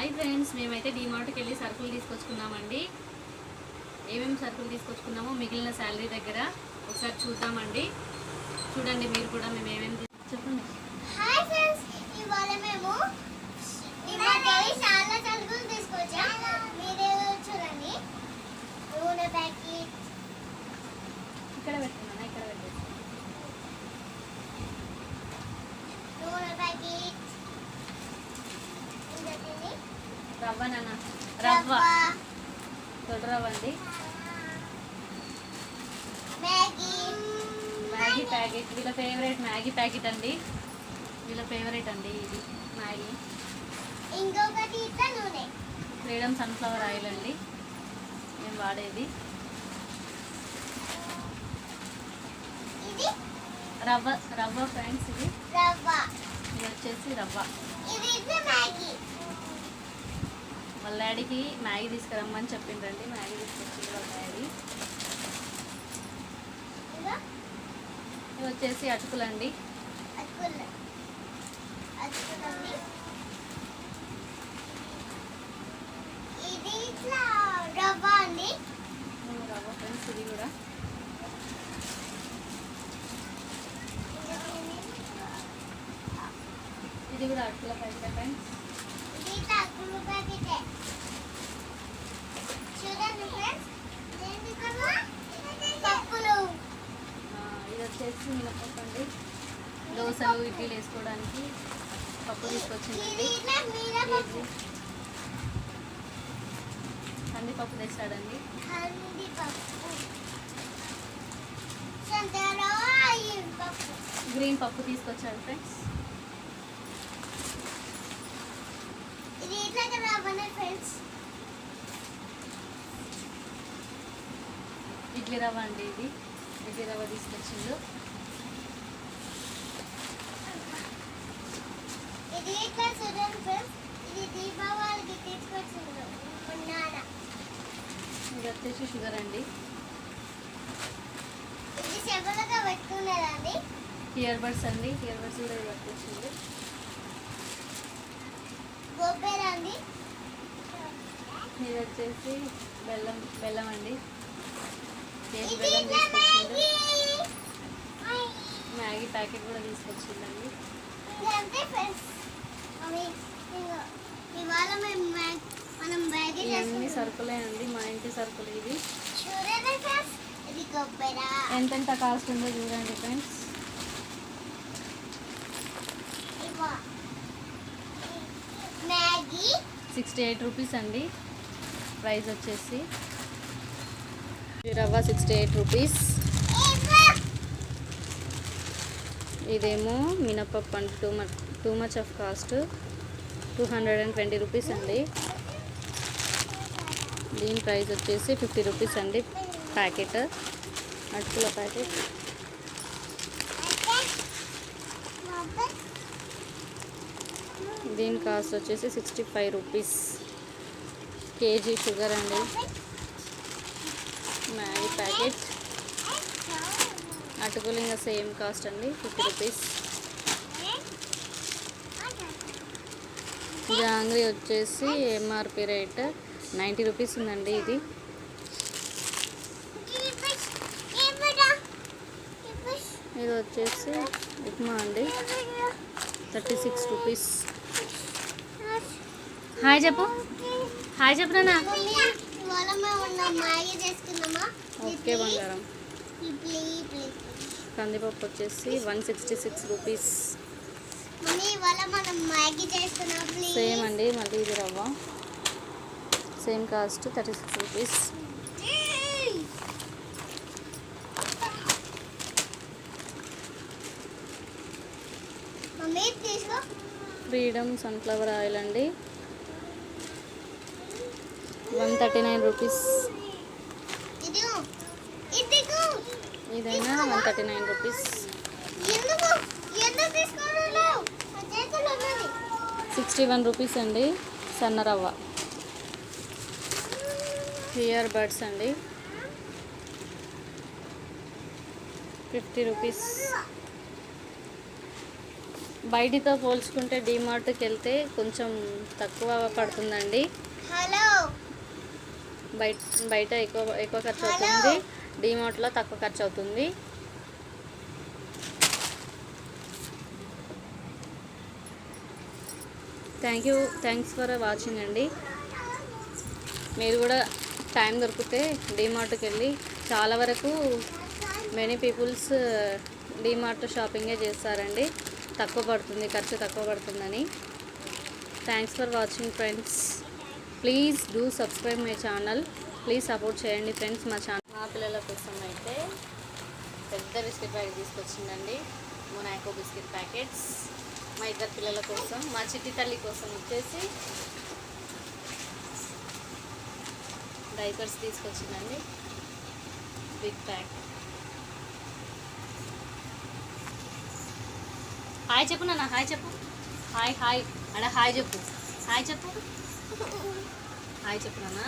Hi friends మేమైతే డిమార్ట్కి వెళ్ళి సరుకులు తీసుకొచ్చుకున్నామండి. ఏమేమి సరుకులు తీసుకొచ్చుకున్నామో మిగిలిన శాలరీ దగ్గర ఒకసారి చూద్దామండి. చూడండి మీరు కూడా మేము ఏమేమి తీసు- చెప్పండి హాయ్ ఫ్రెండ్స్ ఇవాళ మేము ఇవాళ చాలా సరుకులు తీసుకొచ్చాం మీరే చూడండి నూనె ప్యాకెట్ ఇక్కడ పెట్టుకున్నాను ఇక్కడ పెట్టేసి నూనె ప్యాకెట్ ఇంకా తిని రవ్వ నాన్న రవ్వ. తొడ రవ్వ అండి. మ్యాగీ. ప్యాకెట్. వీళ్ళ ఫేవరెట్ మ్యాగీ ప్యాకెట్ అండి. వీళ్ళ ఫేవరెట్ అండి ఇది మ్యాగీ. ఇంకొకటి ఇట్లా నూనె. ఫ్రీడమ్ సన్ఫ్లవర్ ఆయిల్ అండి. మేము వాడేది. రవ్వ రవ్వ ఫ్రెండ్స్ ఇది. రవ్వ. ఇది వచ్చేసి రవ్వ. ఇది ఇట్లా మ్యాగీ. వాళ్ళ డాడీకి మ్యాగీ తీసుకురమ్మని చెప్పిండ్రండి. మ్యాగీ తీసుకొచ్చింది వాళ్ళ డాడీ. ఇవి వచ్చేసి అటుకులండి. అటుకులు. అటుకులండి. ఇది ఇట్లా రవ్వ అండి. ఉమ్, రవ్వ ఫ్రెండ్స్ ఇది కూడా. ఇది కూడా అటుకుల ప్యాకెట్ ఫ్రెండ్స్ ఇది ఇట్లా అటుకులు ప్యాకెటే చూడండి ఫ్రెండ్స్ ఏంటి కన్నా పప్పులు ఆ, ఇది వచ్చేసి మినపప్పు అండి దోశలు ఇడ్లీలు వేసుకోవడానికి పప్పు తీసుకొచ్చిందండి. కందిపప్పు తెచ్చాడండి. గ్రీన్ పప్పు తీసుకొచ్చాడు ఫ్రెండ్స్. ఇడ్లీ రవ్వ అండి ఇది. రవ్వ తీసుకొచ్చిండు. ఇది ఇట్లా చూడండి ఫ్రెండ్స్? ఇది దీపావళికి తీసుకొచ్చిండు. ఇది వచ్చేసి షుగర్ అండి. ఇది చెవులుగా పెట్టుకునేదండి ఇయర్ బడ్స్ అండి. ఇయర్ బడ్స్ కూడా వచ్చేసింది. గొబ్బెర అండి ఇది వచ్చేసి బెల్లం బెల్లం అండి. బెల్లం తీసుకొచ్చిండు మ్యాగీ ప్యాకెట్ కూడా తీసుకొచ్చిందండి. ఇవన్నీ సరుకులే అండి మా ఇంటి సరుకులు ఇది ఎంతెంత కాస్ట్ ఉందో చూడండి ఫ్రెండ్స్. సిక్స్టీ ఎయిట్ రూపీస్ అండి. ప్రైస్ వచ్చేసి. రవ్వ సిక్స్టీ ఎయిట్ రూపీస్ ఇదేమో మినపప్పు and too much too much of cost. Two hundred and twenty rupees అండి. దీని ప్రైస్ వచ్చేసి ఫిఫ్టీ రూపీస్ అండి ప్యాకెట్. అటుకుల ప్యాకెట్. దీని కాస్ట్ వచ్చేసి sixty five rupees kg sugar అండి. ప్యాకెట్ అటుకులు ఇంకా సేమ్ కాస్ట్ అండి ఫిఫ్టీ రూపీస్. జాంగ్రీ వచ్చేసి ఎంఆర్పి రేట్ నైంటీ రూపీస్ ఉందండి ఇది. ఇది వచ్చేసి ఉప్మా అండి థర్టీ సిక్స్ రూపీస్. హాయ్ చెప్పు. హాయ్ చెప్పు నాన్న. ఓకే బంగారం. కందిపప్పు వచ్చేసి one sixty six rupees. Same అండి మళ్ళీ ఇది రవ్వ. Same cost thirty six rupees. Freedom sunflower oil అండి. One thirty nine rupees. ఇదైనా? One thirty nine rupees. Sixty one rupees అండి సన్న రవ్వ. ఇయర్ బడ్స్ అండి. Fifty rupees. బయటితో పోల్చుకుంటే డీమార్ట్కి వెళ్తే కొంచెం తక్కువ పడుతుందండి. బయట బయట ఎక్కువ ఎక్కువ ఖర్చు అవుతుంది. డీమార్ట్లో తక్కువ ఖర్చు అవుతుంది thank you thanks for watching అండి. మీరు కూడా టైం దొరికితే డీమార్ట్కి వెళ్ళి చాలా వరకు మెనీ పీపుల్స్ డీమార్ట్ షాపింగే చేస్తారండి. తక్కువ పడుతుంది ఖర్చు తక్కువ పడుతుందని. Thanks for watching friends please do subscribe my channel please support చేయండి ఫ్రెండ్స్ మా ఛానల్ మా పిల్లల కోసం అయితే పెద్ద biscuit packet తీసుకొచ్చిందండి. Monaco biscuit packets. మా ఇద్దరు పిల్లల కోసం మా చిట్టి తల్లి కోసం వచ్చేసి డైపర్స్ తీసుకొచ్చిందండి. బిగ్ ప్యాక్ హాయ్ చెప్పు నాన్న హాయ్ చెప్పు. హాయ్ హాయ్ అడ హాయ్ చెప్పు. హాయ్ చెప్పు. హాయ్ చెప్పు నాన్న.